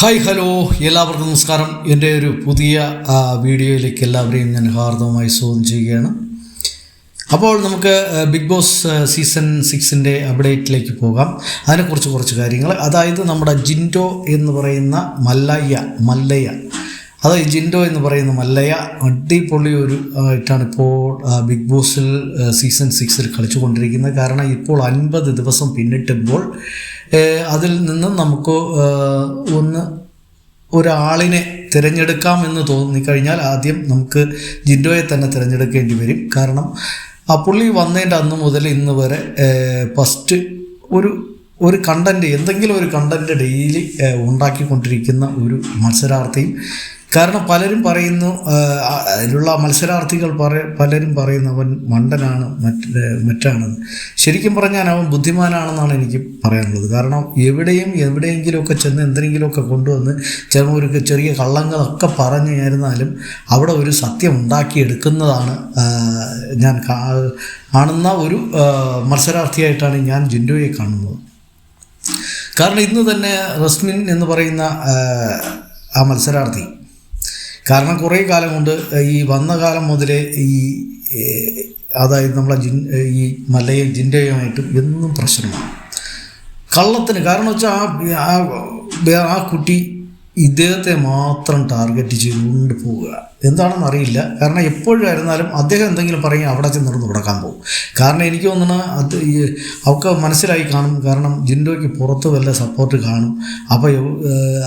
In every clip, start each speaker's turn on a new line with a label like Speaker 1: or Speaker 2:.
Speaker 1: Hi hello. എല്ലാവർക്കും നമസ്കാരം. എന്റെ ഒരു പുതിയ വീഡിയോയിലേക്ക് എല്ലാവരെയും ഞാൻ ഹാർദവമായി സ്വാഗതം ചെയ്യുകയാണ്. അപ്പോൾ നമുക്ക് ബിഗ് ബോസ് സീസൺ സിക്സിന്റെ അപ്ഡേറ്റിലേക്ക് പോകാം. അതിനെക്കുറിച്ച് കുറച്ച് കാര്യങ്ങൾ. അതായത് നമ്മുടെ ജിൻഡോ എന്ന് പറയുന്ന മല്ലയ്യ മല്ലയ്യ. അതായത് ജിൻഡോ എന്ന് പറയുന്ന മല്ലയ്യ അടിപൊളി ഒരു ആയിട്ടാണ് ഇപ്പോൾ ബിഗ് ബോസിൽ സീസൺ സിക്സിൽ കളിച്ചുകൊണ്ടിരിക്കുന്നത്. കാരണം ഇപ്പോൾ അൻപത് ദിവസം പിന്നിട്ടുമ്പോൾ അതിൽ നിന്നും നമുക്ക് ഒന്ന് ഒരാളിനെ തിരഞ്ഞെടുക്കാം എന്ന് തോന്നിക്കഴിഞ്ഞാൽ ആദ്യം നമുക്ക് ജിൻഡോയെ തന്നെ തിരഞ്ഞെടുക്കേണ്ടി വരും. കാരണം ആ പുള്ളി വന്നതിന്റെ അന്ന് മുതൽ ഇന്ന് വരെ ഫസ്റ്റ് ഒരു ഒരു കണ്ടന്റ് എന്തെങ്കിലും ഒരു കണ്ടന്റ് ഡെയിലി ഉണ്ടാക്കിക്കൊണ്ടിരിക്കുന്ന ഒരു മത്സരാർത്ഥിയും കാരണം പലരും പറയുന്നു അതിലുള്ള മത്സരാർത്ഥികൾ പറ പലരും പറയുന്നു അവൻ മണ്ടനാണ് മറ്റ് മറ്റാണെന്ന് ശരിക്കും പറഞ്ഞാൽ അവൻ ബുദ്ധിമാനാണെന്നാണ് എനിക്ക് പറയാനുള്ളത്. കാരണം എവിടെയും എവിടെയെങ്കിലുമൊക്കെ ചെന്ന് എന്തെങ്കിലുമൊക്കെ കൊണ്ടുവന്ന് ഒരു ചെറിയ കള്ളങ്ങളൊക്കെ പറഞ്ഞു അവിടെ ഒരു സത്യം ഉണ്ടാക്കിയെടുക്കുന്നതാണ് ഞാൻ കാണുന്ന ഒരു മത്സരാർത്ഥിയായിട്ടാണ് ഞാൻ ജിൻഡോയെ കാണുന്നത്. കാരണം ഇന്ന് തന്നെ റസ്മിൻ എന്ന് പറയുന്ന ആ മത്സരാർത്ഥി കാരണം കുറേ കാലം കൊണ്ട് ഈ വന്ന കാലം മുതലേ ഈ അതായത് നമ്മളെ ജിൻ ഈ മലയും ജിന്റെയുമായിട്ടും എന്നും പ്രശ്നമാണ്. കള്ളത്തിന് കാരണം വെച്ചാൽ ആ ആ കുട്ടി ഇദ്ദേഹത്തെ മാത്രം ടാർഗറ്റ് ചെയ്തുകൊണ്ട് പോവുക. എന്താണെന്ന് അറിയില്ല. കാരണം എപ്പോഴായിരുന്നാലും അദ്ദേഹം എന്തെങ്കിലും പറയും അവിടെ ചെന്ന് നടന്ന് കൊടുക്കാൻ പോകും. കാരണം എനിക്ക് തോന്നുന്നു അത് ഈ അവൾക്ക് മനസ്സിലായി കാണും. കാരണം ജിൻഡോയ്ക്ക് പുറത്ത് വല്ല സപ്പോർട്ട് കാണും. അപ്പോൾ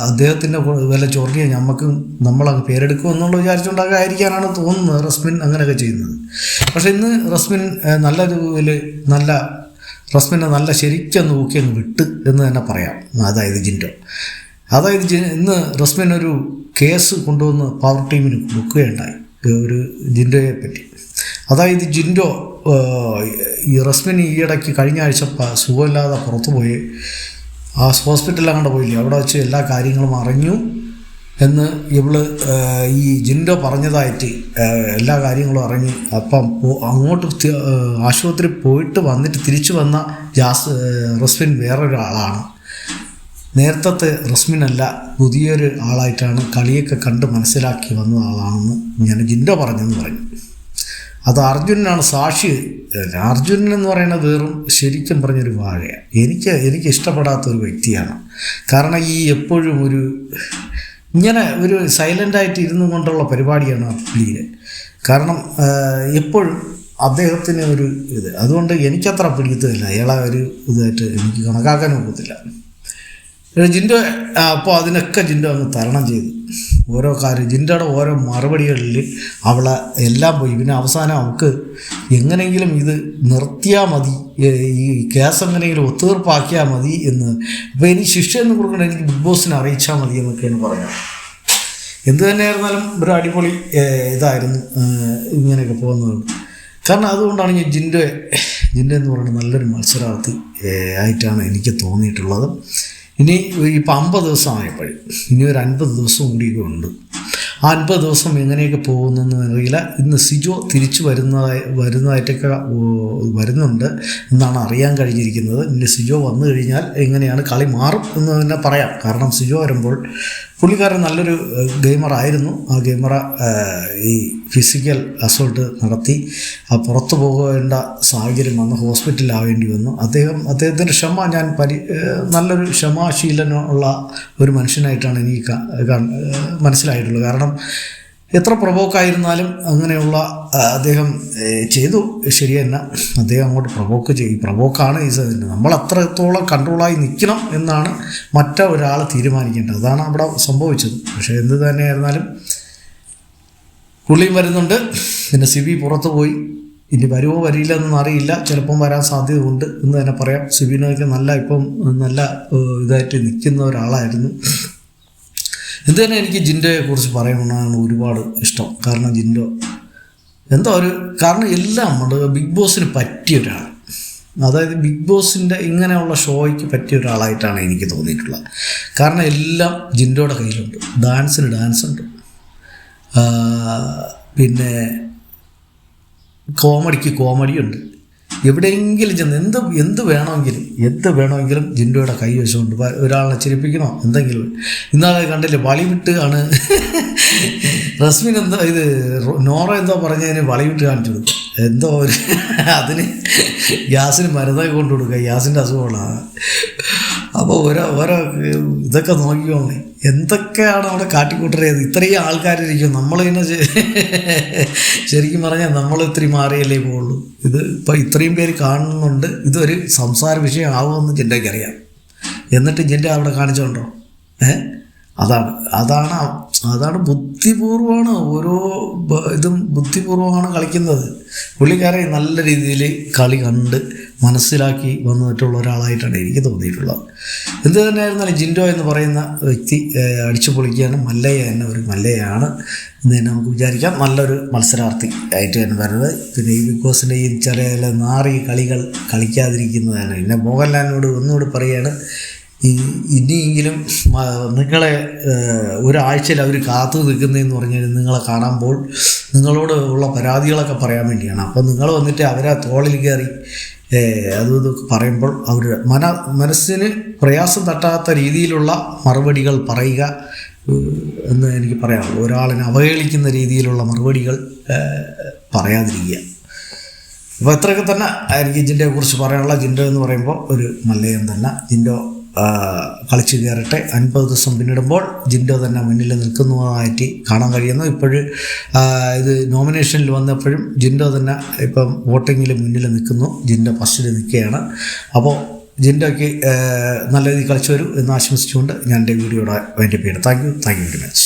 Speaker 1: അദ്ദേഹത്തിന്റെ വല്ല ചൊറിയെ നമുക്ക് നമ്മളങ്ങ് പേരെടുക്കും എന്നുള്ള വിചാരിച്ചുകൊണ്ടൊക്കെ ആയിരിക്കാനാണ് തോന്നുന്നത് റസ്മിൻ അങ്ങനെയൊക്കെ ചെയ്യുന്നത്. പക്ഷേ ഇന്ന് റസ്മിൻ നല്ല രൂപയിൽ നല്ല റസ്മിനെ നല്ല ശരിക്കും നോക്കിയങ്ങ് വിട്ട് എന്ന് തന്നെ പറയാം. അതായത് ജിൻഡോ. അതായത് ഇന്ന് റസ്മിൻ ഒരു കേസ് കൊണ്ടുവന്ന് പവർ ടീമിന് കൊടുക്കുകയുണ്ടായി. ഒരു ജിൻഡോയെ പറ്റി. അതായത് ജിൻഡോ ഈ റസ്മിൻ ഈയിടയ്ക്ക് കഴിഞ്ഞ ആഴ്ച സുഖമില്ലാതെ പുറത്തു പോയി ആ അങ്ങോട്ട് പോയില്ലേ? അവിടെ വെച്ച് എല്ലാ കാര്യങ്ങളും അറിഞ്ഞു എന്ന് ഇവൾ ഈ ജിൻഡോ പറഞ്ഞതായിട്ട് എല്ലാ കാര്യങ്ങളും അറിഞ്ഞ്. അപ്പം അങ്ങോട്ട് ആശുപത്രി പോയിട്ട് വന്നിട്ട് തിരിച്ചു വന്ന ജാസ് റസ്മിൻ വേറൊരാളാണ്. നേരത്തെ റസ്മിനല്ല പുതിയൊരു ആളായിട്ടാണ് കളിയൊക്കെ കണ്ട് മനസ്സിലാക്കി വന്ന ആളാണെന്ന് ഞാൻ ജിൻഡോ പറഞ്ഞെന്ന് പറഞ്ഞു അത് അർജുനനാണ് സാക്ഷി. അർജുനൻ എന്ന് പറയുന്നത് വെറും ശരിക്കും പറഞ്ഞൊരു വാഴയാണ്. എനിക്ക് എനിക്ക് ഇഷ്ടപ്പെടാത്ത ഒരു വ്യക്തിയാണ്. കാരണം ഈ എപ്പോഴും ഒരു ഇങ്ങനെ ഒരു സൈലന്റായിട്ട് ഇരുന്നു കൊണ്ടുള്ള പരിപാടിയാണ് പുള്ളിയിൽ കാരണം എപ്പോഴും അദ്ദേഹത്തിന് ഒരു ഇത്. അതുകൊണ്ട് എനിക്കത്ര പിടിക്കത്തില്ല അയാളെ ഒരു ഇതായിട്ട് എനിക്ക് കണക്കാക്കാൻ ഒക്കത്തില്ല. ജിൻഡോ അപ്പോൾ അതിനൊക്കെ ജിൻഡോ അങ്ങ് തരണം ചെയ്തു. ഓരോ കാര്യം ജിൻഡോയുടെ ഓരോ മറുപടികളിൽ അവളെ എല്ലാം പോയി. പിന്നെ അവസാനം അവൾക്ക് എങ്ങനെയെങ്കിലും ഇത് നിർത്തിയാൽ മതി ഈ കേസ് എങ്ങനെയെങ്കിലും ഒത്തുതീർപ്പാക്കിയാൽ മതി എന്ന്. അപ്പോൾ ശിക്ഷ എന്ന് കൊടുക്കണ്ട എനിക്ക് ബിഗ് ബോസിനെ അറിയിച്ചാൽ മതി എന്നൊക്കെയാണ് പറഞ്ഞത് എന്ത് തന്നെയായിരുന്നാലും ഒരു അടിപൊളി ഇതായിരുന്നു ഇങ്ങനെയൊക്കെ പോകുന്നത്. കാരണം അതുകൊണ്ടാണ് ഞാൻ ജിൻഡോ ജിൻഡോ എന്ന് പറയുന്നത് നല്ലൊരു മത്സരാർത്ഥി ആയിട്ടാണ് എനിക്ക് തോന്നിയിട്ടുള്ളത്. ഇനി ഇപ്പം അമ്പത് ദിവസമായപ്പോഴും. ഇനി ഒരു അൻപത് ദിവസം കൂടിയൊക്കെ ഉണ്ട്. ആ അൻപത് ദിവസം എങ്ങനെയൊക്കെ പോകുന്നതെന്ന് അറിയില്ല. ഇന്ന് സിജോ തിരിച്ചു വരുന്നതായി വരുന്നതായിട്ടൊക്കെ വരുന്നുണ്ട് എന്നാണ് അറിയാൻ കഴിഞ്ഞിരിക്കുന്നത്. ഇനി സിജോ വന്നു കഴിഞ്ഞാൽ എങ്ങനെയാണ് കളി മാറും എന്ന് തന്നെ പറയാം. കാരണം സിജോ വരുമ്പോൾ പുള്ളിക്കാരൻ നല്ലൊരു ഗെയിമറായിരുന്നു ആ ഗെയിമറ ഈ ഫിസിക്കൽ അസോൾട്ട് നടത്തി. ആ പുറത്തു പോകേണ്ട സാഹചര്യം വന്ന് ഹോസ്പിറ്റലിലാവേണ്ടി വന്നു. അദ്ദേഹം അദ്ദേഹത്തിന്റെ ക്ഷമ ഞാൻ പരി നല്ലൊരു ക്ഷമാശീലനുള്ള ഒരു മനുഷ്യനായിട്ടാണ് എനിക്ക് മനസ്സിലായിട്ടുള്ളത്. കാരണം എത്ര പ്രൊവോക്കായിരുന്നാലും അങ്ങനെയുള്ള അദ്ദേഹം ചെയ്തു. ശരി തന്നെ അദ്ദേഹം അങ്ങോട്ട് പ്രൊവോക്ക് ചെയ്യും പ്രൊവോക്കാണ് ഈ നമ്മൾ അത്രത്തോളം കൺട്രോളായി നിൽക്കണം എന്നാണ് മറ്റൊരാൾ തീരുമാനിക്കേണ്ടത്. അതാണ് അവിടെ സംഭവിച്ചത്. പക്ഷേ എന്ത് തന്നെയായിരുന്നാലും പുള്ളിയും വരുന്നുണ്ട്. പിന്നെ സിബി പുറത്ത് പോയി. ഇനി വരുമോ വരില്ല എന്നൊന്നും അറിയില്ല. ചിലപ്പം വരാൻ സാധ്യതയുണ്ട് എന്ന് തന്നെ പറയാം. സിബിനൊക്കെ നല്ല ഇപ്പം നല്ല ഇതായിട്ട് നിൽക്കുന്ന ഒരാളായിരുന്നു. എന്ത് തന്നെ എനിക്ക് ജിൻഡോയെ കുറിച്ച് പറയണമെന്നാണ് ഒരുപാട് ഇഷ്ടം. കാരണം ജിൻഡോ എന്താ ഒരു കാരണം എല്ലാം ഉണ്ട്. ബിഗ് ബോസിന് പറ്റിയ ഒരാൾ അതായത് ബിഗ് ബോസിന്റെ ഇങ്ങനെയുള്ള ഷോയ്ക്ക് പറ്റിയ ഒരാളായിട്ടാണ് എനിക്ക് തോന്നിയിട്ടുള്ളത്. കാരണം എല്ലാം ജിൻഡോയുടെ കയ്യിലുണ്ട്. ഡാൻസിന് ഡാൻസ് ഉണ്ട് പിന്നെ കോമഡിക്ക് കോമഡി ഉണ്ട് എവിടെയെങ്കിലും ചെന്ന് എന്ത് എന്ത് വേണമെങ്കിലും എന്ത് വേണമെങ്കിലും ജിൻഡോയുടെ കൈ വശമുണ്ട് ഒരാളെ ചിരിപ്പിക്കണോ? എന്തെങ്കിലും. ഇന്നാളെ കണ്ടില്ലേ വളി വിട്ട് ആണ്. റസ്മിൻ എന്താ ഇത് നോറ എന്താ പറഞ്ഞതിന് വളി വിട്ട് കാണിച്ചു കൊടുക്കും എന്തോ ഒരു അതിന് ഗ്യാസിന് മരുന്നൊക്കെ കൊണ്ടു കൊടുക്കുക ഗ്യാസിന്റെ അസുഖമാണ്. അപ്പോൾ ഓരോ ഓരോ ഇതൊക്കെ നോക്കിക്കോണേ എന്തൊക്കെയാണ് അവിടെ കാട്ടിക്കൂട്ടറിയത് ഇത്രയും ആൾക്കാരിരിക്കും. നമ്മൾ ഇങ്ങനെ ശരിക്കും പറഞ്ഞാൽ നമ്മൾ ഇത്തിരി മാറിയല്ലേ പോകുള്ളൂ ഇത് ഇപ്പോൾ ഇത്രയും പേര് കാണുന്നുണ്ട്. ഇതൊരു സംസാര വിഷയം ആവുമെന്ന് അറിയാം. എന്നിട്ട് ജിന്റെ അവിടെ കാണിച്ചോണ്ടോ? ഏ? അതാണ് അതാണ് അതാണ് ബുദ്ധിപൂർവമാണ് ഓരോ ഇതും ബുദ്ധിപൂർവമാണ് കളിക്കുന്നത്. പുള്ളിക്കാരെ നല്ല രീതിയിൽ കളി കണ്ട് മനസ്സിലാക്കി വന്നിട്ടുള്ള ഒരാളായിട്ടാണ് എനിക്ക് തോന്നിയിട്ടുള്ളത്. എന്ത് തന്നെയായിരുന്നാലും ജിൻഡോ എന്ന് പറയുന്ന വ്യക്തി അടിച്ചു പൊളിക്കുകയാണ്. മല്ലയ്യ തന്നെ ഒരു മല്ലയാണ് എന്ന് തന്നെ നമുക്ക് വിചാരിക്കാം നല്ലൊരു മത്സരാർത്ഥി ആയിട്ട് തന്നെ വരുന്നത്. പിന്നെ ഈ ബിഗ് ബോസിന്റെ ഈ ചില നാറി കളികൾ കളിക്കാതിരിക്കുന്നതാണ്. പിന്നെ മോഹൻലാലിനോട് ഒന്നുകൂടി പറയുകയാണ് ഇനിയെങ്കിലും നിങ്ങളെ ഒരാഴ്ചയിൽ അവർ കാത്തു നിൽക്കുന്നതെന്ന് പറഞ്ഞാൽ നിങ്ങളെ കാണുമ്പോൾ നിങ്ങളോട് ഉള്ള പരാതികളൊക്കെ പറയാൻ വേണ്ടിയാണ്. അപ്പോൾ നിങ്ങൾ വന്നിട്ട് അവരെ തോളിൽ കയറി അത് ഇതൊക്കെ പറയുമ്പോൾ അവർ മന മനസ്സിന് പ്രയാസം തട്ടാത്ത രീതിയിലുള്ള മറുപടികൾ പറയുക എന്ന് എനിക്ക് പറയാം. ഒരാളിനെ അവഹേളിക്കുന്ന രീതിയിലുള്ള മറുപടികൾ പറയാതിരിക്കുക. അപ്പോൾ ഇത്രയൊക്കെ തന്നെ എനിക്ക് ജിൻഡോയെ കുറിച്ച് പറയാനുള്ള ജിൻഡോ എന്ന് പറയുമ്പോൾ ഒരു മല്ലയം തന്നെ. ജിൻഡോ കളിച്ച് കയറട്ടെ. അൻപത് ദിവസം പിന്നിടുമ്പോൾ ജിൻഡോ തന്നെ മുന്നിൽ നിൽക്കുന്നതായിട്ട് കാണാൻ കഴിയുന്നു. ഇപ്പോഴും ഇത് നോമിനേഷനിൽ വന്നപ്പോഴും ജിൻഡോ തന്നെ ഇപ്പം വോട്ടിങ്ങിൽ മുന്നിൽ നിൽക്കുന്നു. ജിൻഡോ ഫസ്റ്റിൽ നിൽക്കുകയാണ്. അപ്പോൾ ജിൻഡോയ്ക്ക് നല്ല രീതിയിൽ കളിച്ചു വരും എന്ന് ആശംസിച്ചുകൊണ്ട് ഞാൻ എന്റെ വീഡിയോയുടെ വേണ്ടി പേര് thank you. Thank you very much.